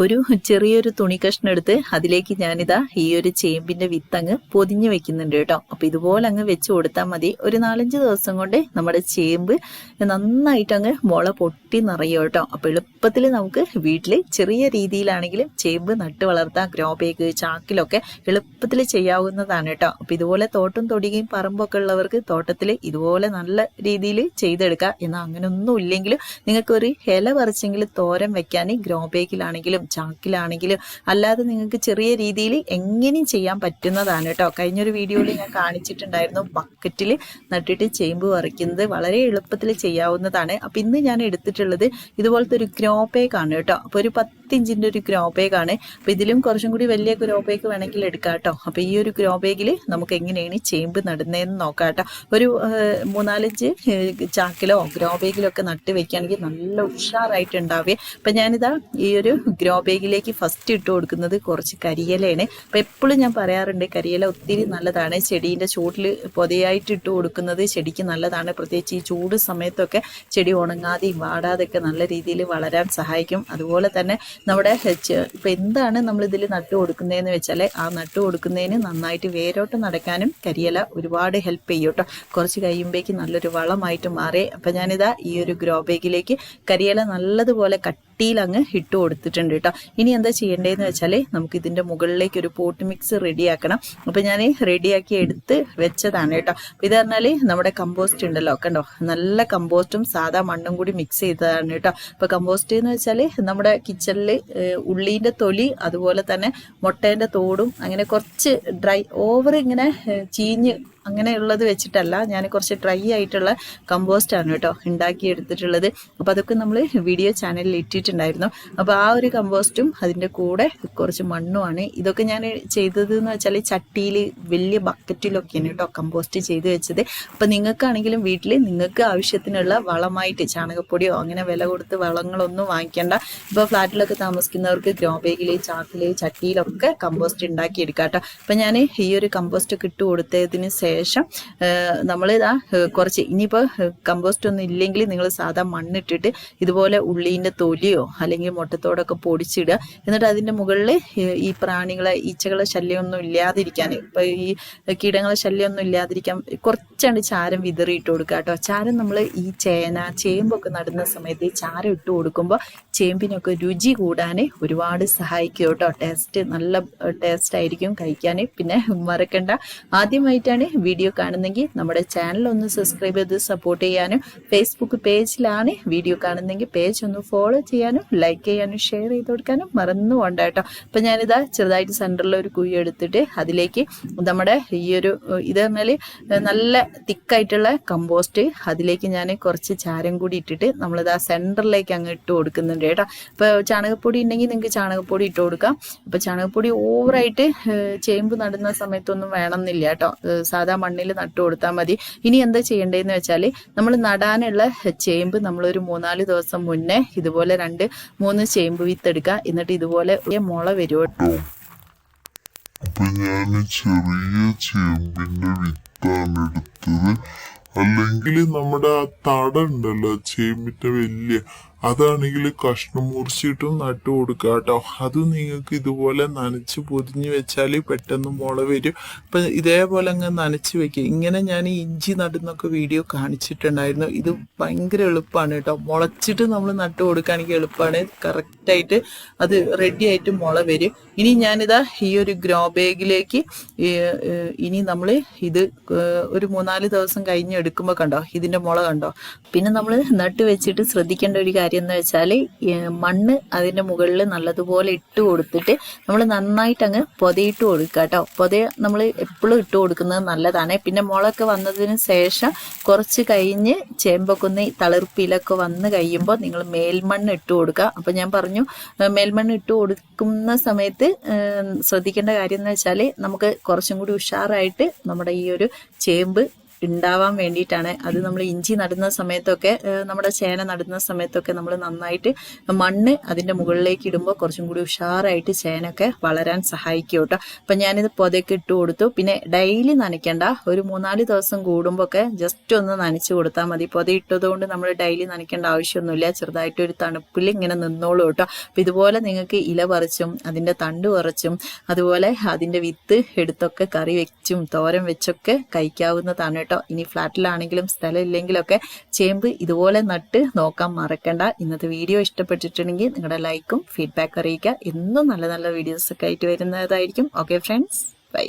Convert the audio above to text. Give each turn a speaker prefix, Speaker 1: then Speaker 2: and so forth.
Speaker 1: ഒരു ചെറിയൊരു തുണി കഷ്ണം എടുത്ത് അതിലേക്ക് ഞാനിതാ ഈ ഒരു ചേമ്പിന്റെ വിത്തങ്ങ് പൊതിഞ്ഞു വെക്കുന്നുണ്ട് കേട്ടോ. അപ്പൊ ഇതുപോലെ അങ്ങ് വെച്ച് കൊടുത്താൽ മതി. ഒരു നാലഞ്ച് ദിവസം കൊണ്ട് നമ്മുടെ ചേമ്പ് നന്നായിട്ട് അങ്ങ് മുള പൊട്ടി നിറയും കേട്ടോ. അപ്പൊ എളുപ്പത്തിൽ നമുക്ക് വീട്ടിൽ ചെറിയ രീതിയിലാണെങ്കിലും ചേമ്പ് നട്ട് വളർത്താം. ഗ്രോ ബേഗ് ചാക്കിലൊക്കെ എളുപ്പത്തിൽ ചെയ്യാവുന്നതാണ് കേട്ടോ. അപ്പൊ ഇതുപോലെ തോട്ടം തൊടികയും പറമ്പൊക്കെ ഉള്ളവർക്ക് തോട്ടത്തിൽ ഇതുപോലെ നല്ല രീതിയിൽ ചെയ്തെടുക്കാം. എന്നാൽ അങ്ങനെ ഒന്നും ഇല്ലെങ്കിലും നിങ്ങൾക്ക് ഒരു ഇല പറിച്ചെങ്കിലും തോരം വെക്കാൻ ഗ്രോ ബാഗിലാണെങ്കിലും ചാക്കിലാണെങ്കിലും അല്ലാതെ നിങ്ങൾക്ക് ചെറിയ രീതിയിൽ എങ്ങനെയും ചെയ്യാൻ പറ്റുന്നതാണ് കേട്ടോ. കഴിഞ്ഞൊരു വീഡിയോയിൽ ഞാൻ കാണിച്ചിട്ടുണ്ടായിരുന്നു ബക്കറ്റിൽ നട്ടിട്ട് ചേമ്പ് പറിക്കുന്നത്. വളരെ എളുപ്പത്തിൽ ചെയ്യാവുന്നതാണ്. അപ്പം ഇന്ന് ഞാൻ എടുത്തിട്ടുള്ളത് ഇതുപോലത്തെ ഒരു ഗ്രോ ആണ് കേട്ടോ. അപ്പോൾ ഒരു പത്തിഞ്ചിന്റെ ഒരു ഗ്രോ ആണ്. അപ്പൊ ഇതിലും കുറച്ചും കൂടി വലിയ ഗ്രോ പേക്ക് വേണമെങ്കിൽ എടുക്കാം കേട്ടോ. അപ്പോൾ ഈ ഒരു ഗ്രോ ബാഗിൽ നമുക്ക് എങ്ങനെയാണ് ചേമ്പ് നടുന്നതെന്ന് നോക്കാം കേട്ടോ. ഒരു മൂന്നാലഞ്ച് ചാക്കിലോ ഗ്രോ ബാഗിലോ ഒക്കെ നട്ട് വെക്കുകയാണെങ്കിൽ നല്ല ഉഷാറായിട്ട് അപ്പം അപ്പൊ ഞാനിതാ ഈ ഒരു ഗ്രോ ബാഗിലേക്ക് ഫസ്റ്റ് ഇട്ട് കൊടുക്കുന്നത് കുറച്ച് കരിയിലയാണ്. അപ്പോൾ എപ്പോഴും ഞാൻ പറയാറുണ്ട് കരിയില ഒത്തിരി നല്ലതാണ്. ചെടീന്റെ ചൂട്ടിൽ പൊതയായിട്ട് ഇട്ട് കൊടുക്കുന്നത് ചെടിക്ക് നല്ലതാണ്. പ്രത്യേകിച്ച് ഈ ചൂട് സമയത്തൊക്കെ ചെടി ഉണങ്ങാതെയും വാടാതെയൊക്കെ നല്ല രീതിയിൽ വളരാൻ സഹായിക്കും. അതുപോലെ തന്നെ നമ്മുടെ ഇപ്പം എന്താണ് നമ്മൾ ഇതിൽ നട്ടു കൊടുക്കുന്നതെന്ന് വെച്ചാൽ ആ നട്ടു കൊടുക്കുന്നതിന് നന്നായിട്ട് വേരോട്ട് നടക്കാനും കരിയില ഒരുപാട് ഹെൽപ്പ് ചെയ്യും കേട്ടോ. കുറച്ച് കഴിയുമ്പോഴേക്ക് നല്ലൊരു വളമായിട്ട് മാറി. അപ്പം ഞാനിതാ ഈ ഒരു ഗ്രോ ബാഗിലേക്ക് കരിയില നല്ലതുപോലെ കട്ടിയിൽ അങ്ങ് ഇട്ട് കൊടുത്തിട്ടുണ്ട് കേട്ടോ ഇനി എന്താ ചെയ്യേണ്ടതെന്ന് വെച്ചാൽ നമുക്ക് ഇതിന്റെ മുകളിലേക്ക് ഒരു പോട്ട് മിക്സ് റെഡിയാക്കണം അപ്പൊ ഞാൻ റെഡിയാക്കി എടുത്ത് വെച്ചതാണ് കേട്ടോ ഇത് പറഞ്ഞാൽ നമ്മുടെ കമ്പോസ്റ്റ് ഉണ്ടല്ലോ കണ്ടോ? നല്ല കമ്പോസ്റ്റും സാധാ മണ്ണും കൂടി മിക്സ് ചെയ്തതാണ് കേട്ടോ അപ്പൊ കമ്പോസ്റ്റ് എന്ന് വെച്ചാൽ നമ്മുടെ കിച്ചണിൽ ഉള്ളീന്റെ തൊലി അതുപോലെ തന്നെ മുട്ടേന്റെ തോടും അങ്ങനെ കുറച്ച് ഡ്രൈ ഓവർ ഇങ്ങനെ ചീഞ്ഞ് അങ്ങനെയുള്ളത് വെച്ചിട്ടല്ല ഞാൻ കുറച്ച് ഡ്രൈ ആയിട്ടുള്ള കമ്പോസ്റ്റ് ആണ് കേട്ടോ ഉണ്ടാക്കി എടുത്തിട്ടുള്ളത് അപ്പോൾ അതൊക്കെ നമ്മൾ വീഡിയോ ചാനലിൽ ഇട്ടിട്ടുണ്ടായിരുന്നു. അപ്പോൾ ആ ഒരു കമ്പോസ്റ്റും അതിന്റെ കൂടെ കുറച്ച് മണ്ണുമാണ് ഇതൊക്കെ ഞാൻ ചെയ്തത് എന്ന് വെച്ചാൽ ചട്ടിയിൽ വലിയ ബക്കറ്റിലൊക്കെയാണ് കേട്ടോ കമ്പോസ്റ്റ് ചെയ്ത് വെച്ചത്. അപ്പോൾ നിങ്ങൾക്കാണെങ്കിലും വീട്ടിൽ നിങ്ങൾക്ക് ആവശ്യത്തിനുള്ള വളമായിട്ട് ചാണകപ്പൊടിയോ അങ്ങനെ വില കൊടുത്ത് വളങ്ങളൊന്നും വാങ്ങിക്കേണ്ട. ഇപ്പോൾ ഫ്ലാറ്റിലൊക്കെ താമസിക്കുന്നവർക്ക് ഗ്രോ ബേഗിൽ ചാക്കിൽ ചട്ടിയിലൊക്കെ കമ്പോസ്റ്റ് ഉണ്ടാക്കി എടുക്കാം കേട്ടോ അപ്പം ഞാൻ ഈ ഒരു കമ്പോസ്റ്റ് ഒക്കെ ഇട്ട് കൊടുത്തതിന് നമ്മളിതാ ഇതാ കുറച്ച് ഇനിയിപ്പോൾ കമ്പോസ്റ്റ് ഒന്നും ഇല്ലെങ്കിൽ നിങ്ങൾ സാധാ മണ്ണിട്ടിട്ട് ഇതുപോലെ ഉള്ളീന്റെ തൊലിയോ അല്ലെങ്കിൽ മുട്ടത്തോടൊക്കെ പൊടിച്ചിടുക. എന്നിട്ട് അതിന്റെ മുകളിൽ ഈ പ്രാണികളെ ഈച്ചകളെ ശല്യമൊന്നും ഇല്ലാതിരിക്കാൻ ഇപ്പോൾ ഈ കീടങ്ങളെ ശല്യമൊന്നും ഇല്ലാതിരിക്കാൻ കുറച്ചാണ് ചാരം വിതറിയിട്ട് കൊടുക്കുക കേട്ടോ. ചാരം നമ്മൾ ഈ ചേന ചേമ്പൊക്കെ നടുന്ന സമയത്ത് ഈ ചാരം ഇട്ട് കൊടുക്കുമ്പോൾ ചേമ്പിനൊക്കെ രുചി കൂടാൻ ഒരുപാട് സഹായിക്കും കേട്ടോ. ടേസ്റ്റ് നല്ല ടേസ്റ്റ് ആയിരിക്കും കഴിക്കാൻ പിന്നെ മറക്കണ്ട. ആദ്യമായിട്ടാണ് വീഡിയോ കാണുന്നെങ്കിൽ നമ്മുടെ ചാനൽ ഒന്ന് സബ്സ്ക്രൈബ് ചെയ്ത് സപ്പോർട്ട് ചെയ്യാനും ഫേസ്ബുക്ക് പേജിലാണ് വീഡിയോ കാണുന്നെങ്കിൽ പേജ് ഒന്ന് ഫോളോ ചെയ്യാനും ലൈക്ക് ചെയ്യാനും ഷെയർ ചെയ്ത് കൊടുക്കാനും മറന്നു കൊണ്ടാട്ടോ അപ്പൊ ഞാനിതാ ചെറുതായിട്ട് സെന്ററിൽ ഒരു കുഴി എടുത്തിട്ട് അതിലേക്ക് നമ്മുടെ ഈ ഒരു ഇത് പറഞ്ഞാൽ നല്ല തിക്കായിട്ടുള്ള കമ്പോസ്റ്റ് അതിലേക്ക് ഞാൻ കുറച്ച് ചാരം കൂടി ഇട്ടിട്ട് നമ്മളിതാ സെന്ററിലേക്ക് അങ്ങ് ഇട്ട് കൊടുക്കുന്നുണ്ട് കേട്ടോ. ഇപ്പോൾ ചാണകപ്പൊടി ഉണ്ടെങ്കിൽ നിങ്ങൾക്ക് ചാണകപ്പൊടി ഇട്ട് കൊടുക്കാം. അപ്പോൾ ചാണകപ്പൊടി ഓവറായിട്ട് ചേമ്പ് നടുന്ന സമയത്തൊന്നും വേണമെന്നില്ല കേട്ടോ. ഏഹ് സാധാ മണ്ണിൽ നട്ടു കൊടുത്താൽ മതി. ഇനി എന്താ ചെയ്യേണ്ടതെന്ന് വെച്ചാൽ നമ്മൾ നടാനുള്ള ചേമ്പ് നമ്മളൊരു മൂന്നാൽ ദിവസം മുന്നേ ഇതുപോലെ രണ്ട് മൂന്ന് ചേമ്പ് വിത്തെടുക്കുക എന്നിട്ട് ഇതുപോലെ മുള വരും
Speaker 2: കേട്ടോ അപ്പൊ ഞാൻ ചെറിയ ചേമ്പിന്റെ വിത്താണ് എടുത്തത്. അല്ലെങ്കിൽ നമ്മുടെ ആ തട ഉണ്ടല്ലോ ചേമ്പിന്റെ വലിയ അതാണെങ്കിൽ കഷ്ണം മുറിച്ചിട്ടും നട്ടു കൊടുക്കുക കേട്ടോ. അത് നിങ്ങൾക്ക് ഇതുപോലെ നനച്ച് പൊതിഞ്ഞ് വെച്ചാൽ പെട്ടെന്ന് മുള വരും. അപ്പൊ ഇതേപോലെ അങ്ങ് നനച്ച് വെക്കുക ഇങ്ങനെ ഞാൻ ഇഞ്ചി നടുന്നൊക്കെ വീഡിയോ കാണിച്ചിട്ടുണ്ടായിരുന്നു. ഇത് ഭയങ്കര എളുപ്പമാണ് കേട്ടോ. മുളച്ചിട്ട് നമ്മൾ നട്ടു കൊടുക്കുകയാണെങ്കിൽ എളുപ്പമാണ് കറക്റ്റായിട്ട് അത് റെഡി ആയിട്ട് മുള വരും. ഇനി ഞാനിതാ ഈ ഒരു ഗ്രോ ബാഗിലേക്ക് ഇനി നമ്മൾ ഇത് ഒരു മൂന്നാൽ ദിവസം കഴിഞ്ഞ് എടുക്കുമ്പോൾ കണ്ടോ? ഇതിന്റെ മുള കണ്ടോ? പിന്നെ നമ്മൾ നട്ട് വെച്ചിട്ട് ശ്രദ്ധിക്കേണ്ട ഒരു കാര്യം എന്ന് വെച്ചാൽ മണ്ണ് അതിന്റെ മുകളിൽ നല്ലതുപോലെ ഇട്ട് കൊടുത്തിട്ട് നമ്മൾ നന്നായിട്ട് അങ്ങ് പൊതയിട്ട് കൊടുക്കുക കേട്ടോ പൊത നമ്മൾ എപ്പോഴും ഇട്ട് കൊടുക്കുന്നത് നല്ലതാണ്. പിന്നെ മുളൊക്കെ വന്നതിന് ശേഷം കുറച്ച് കഴിഞ്ഞ് ചേമ്പൊക്കെ തളിർപ്പിലൊക്കെ വന്ന് കഴിയുമ്പോൾ നിങ്ങൾ മേൽമണ്ണ് ഇട്ട് കൊടുക്കുക. അപ്പം ഞാൻ പറഞ്ഞു മേൽമണ്ണ് ഇട്ട് കൊടുക്കുന്ന സമയത്ത് ശ്രദ്ധിക്കേണ്ട കാര്യം എന്ന് വെച്ചാൽ നമുക്ക് കുറച്ചും കൂടി ഉഷാറായിട്ട് നമ്മുടെ ഈ ഒരു ചേമ്പ്
Speaker 1: ഉണ്ടാവാൻ വേണ്ടിയിട്ടാണ്. അത് നമ്മൾ ഇഞ്ചി നടുന്ന സമയത്തൊക്കെ നമ്മുടെ ചേന നടുന്ന സമയത്തൊക്കെ നമ്മൾ നന്നായിട്ട് മണ്ണ് അതിന്റെ മുകളിലേക്ക് ഇടുമ്പോൾ കുറച്ചും കൂടി ഉഷാറായിട്ട് ചേനയൊക്കെ വളരാൻ സഹായിക്കും കേട്ടോ. അപ്പം ഞാനിത് പൊതയൊക്കെ ഇട്ട് കൊടുത്തു. പിന്നെ ഡെയിലി നനയ്ക്കേണ്ട. ഒരു മൂന്നാൽ ദിവസം കൂടുമ്പോൾ ഒക്കെ ജസ്റ്റ് ഒന്ന് നനച്ച് കൊടുത്താൽ മതി. പൊത ഇട്ടതുകൊണ്ട് നമ്മൾ ഡെയിലി നനയ്ക്കേണ്ട ആവശ്യമൊന്നുമില്ല. ചെറുതായിട്ട് ഒരു തണുപ്പിൽ ഇങ്ങനെ നിന്നോളൂ കേട്ടോ. അപ്പം ഇതുപോലെ നിങ്ങൾക്ക് ഇല പറിച്ചും അതിന്റെ തണ്ട് പറിച്ചും അതുപോലെ അതിന്റെ വിത്ത് എടുത്തൊക്കെ കറി വെച്ചും തോരൻ വെച്ചൊക്കെ കഴിക്കാവുന്നതാണ് കേട്ടോ. ഇനി ഫ്ലാറ്റിലാണെങ്കിലും സ്ഥലം ഇല്ലെങ്കിലൊക്കെ ചേമ്പ് ഇതുപോലെ നട്ട് നോക്കാൻ മറക്കണ്ട. ഇന്നത്തെ വീഡിയോ ഇഷ്ടപ്പെട്ടിട്ടുണ്ടെങ്കിൽ നിങ്ങളുടെ ലൈക്കും ഫീഡ്ബാക്ക് അറിയിക്കുക. എന്നും നല്ല നല്ല വീഡിയോസൊക്കെ ആയിട്ട് വരുന്നതായിരിക്കും. Okay friends bye